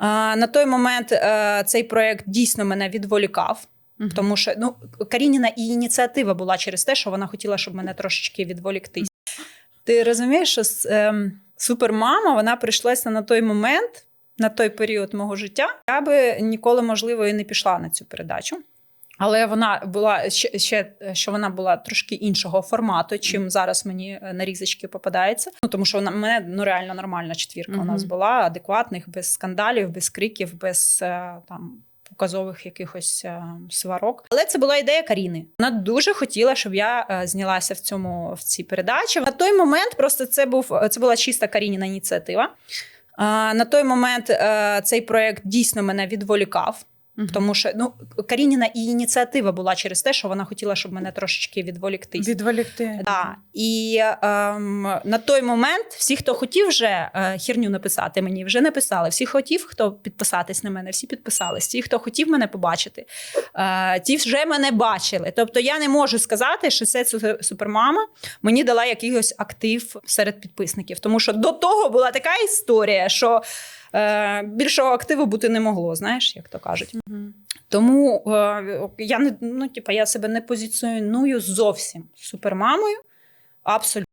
На той момент е, цей проєкт дійсно мене відволікав. Мгм. Тому що ну, Карініна і ініціатива була через те, що вона хотіла, щоб мене трошечки відволіктись. Ти розумієш, що ем, супермама вона прийшлася на той момент, на той період мого життя. Я би ніколи, можливо, і не пішла на цю передачу. Але вона була ще, ще що вона була трошки іншого формату, чим зараз мені е, на різочки попадається. Ну тому що вона мене ну реально нормальна четвірка. У нас була адекватних, без скандалів, без криків, без е, там показових якихось е, сварок. Але це була ідея Каріни. Вона дуже хотіла, щоб я знялася в цьому в цій передачі. На той момент просто це був це була чиста Карініна ініціатива. На той момент цей проєкт дійсно мене відволікав. Мгм. Тому що ну Карініна і ініціатива була через те, що вона хотіла, щоб мене трошечки відволіктись. Відволікти. Да. І ем, на той момент всі, хто хотів вже е, херню написати мені, вже написали. Всі хотів, хто підписатись на мене, всі підписались. Ті, хто хотів мене побачити, е, ті вже мене бачили. Тобто я не можу сказати, що це супермама мені дала якийсь актив серед підписників. Тому що до того була така історія, що е, більшого активу бути не могло, знаєш, як то кажуть. Мгм. Тому е, я не ну, типу, я себе не позиціоную зовсім супермамою. Абсолютно.